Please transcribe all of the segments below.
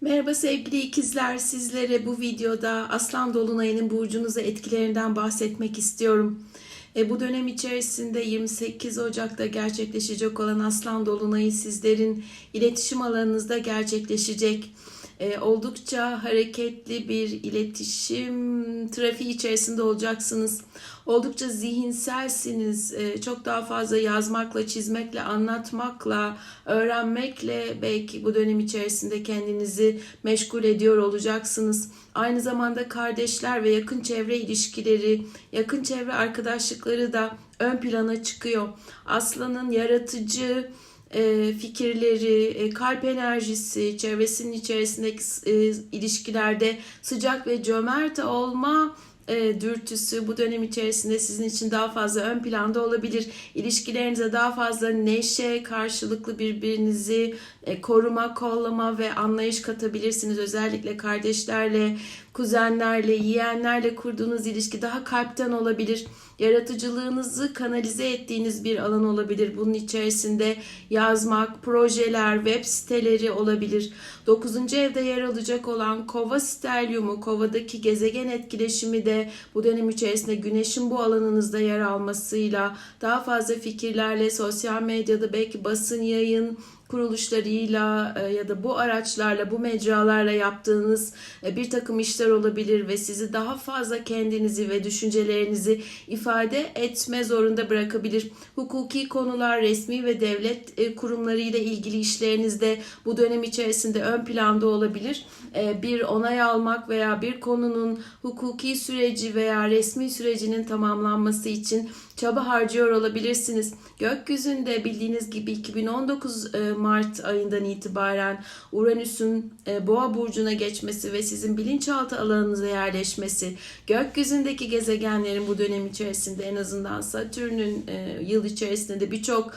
Merhaba sevgili ikizler. Sizlere bu videoda Aslan Dolunay'ın burcunuza etkilerinden bahsetmek istiyorum. E, bu dönem içerisinde 28 Ocak'ta gerçekleşecek olan Aslan Dolunay'ı sizlerin iletişim alanınızda gerçekleşecek. E, oldukça hareketli bir iletişim trafiği içerisinde olacaksınız. Oldukça zihinselsiniz. E, çok daha fazla yazmakla, çizmekle, anlatmakla, öğrenmekle belki bu dönem içerisinde kendinizi meşgul ediyor olacaksınız. Aynı zamanda kardeşler ve yakın çevre ilişkileri, yakın çevre arkadaşlıkları da ön plana çıkıyor. Aslanın yaratıcı, fikirleri, e, kalp enerjisi, çevresinin içerisindeki e, ilişkilerde sıcak ve cömert olma e, dürtüsü bu dönem içerisinde sizin için daha fazla ön planda olabilir. İlişkilerinize daha fazla neşe, karşılıklı birbirinizi e, koruma, kollama ve anlayış katabilirsiniz. Özellikle kardeşlerle, kuzenlerle, yeğenlerle kurduğunuz ilişki daha kalpten olabilir. Yaratıcılığınızı kanalize ettiğiniz bir alan olabilir. Bunun içerisinde yazmak, projeler, web siteleri olabilir. 9. evde yer alacak olan Kova stelyumu, Kova'daki gezegen etkileşimi de bu dönem içerisinde Güneş'in bu alanınızda yer almasıyla daha fazla fikirlerle sosyal medyada belki basın yayın kuruluşlarıyla e, ya da bu araçlarla, bu mecralarla yaptığınız e, bir takım işler olabilir ve sizi daha fazla kendinizi ve düşüncelerinizi ifade etme zorunda bırakabilir. Hukuki konular, resmi ve devlet e, kurumları ile ilgili işlerinizde bu dönem içerisinde ön planda olabilir. Bir onay almak veya bir konunun hukuki süreci veya resmi sürecinin tamamlanması için çaba harcıyor olabilirsiniz. Gökyüzünde bildiğiniz gibi 2019 Mart ayından itibaren Uranüs'ün Boğa burcuna geçmesi ve sizin bilinçaltı alanınıza yerleşmesi, gökyüzündeki gezegenlerin bu dönem içerisinde en azından Satürn'ün yıl içerisinde de birçok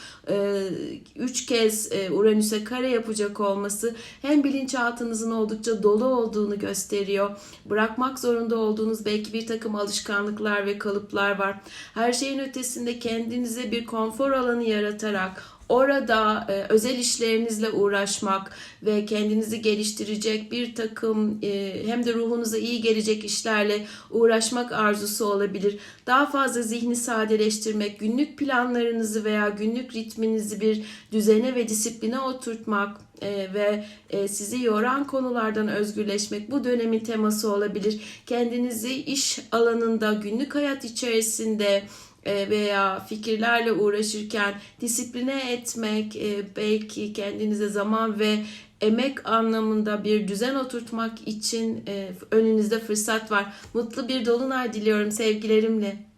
üç kez Uranüs'e kare yapacak olması hem bilinçaltınızın oldukça dolu olduğunu gösteriyor. Bırakmak zorunda olduğunuz belki bir takım alışkanlıklar ve kalıplar var. Her şeyin ötesinde kendinize bir konfor alanı yaratarak orada e, özel işlerinizle uğraşmak ve kendinizi geliştirecek bir takım e, hem de ruhunuza iyi gelecek işlerle uğraşmak arzusu olabilir. Daha fazla zihni sadeleştirmek, günlük planlarınızı veya günlük ritminizi bir düzene ve disipline oturtmak e, ve e, sizi yoran konulardan özgürleşmek bu dönemin teması olabilir. Kendinizi iş alanında, günlük hayat içerisinde veya fikirlerle uğraşırken disipline etmek, e, belki kendinize zaman ve emek anlamında bir düzen oturtmak için e, önünüzde fırsat var. Mutlu bir dolunay diliyorum sevgilerimle.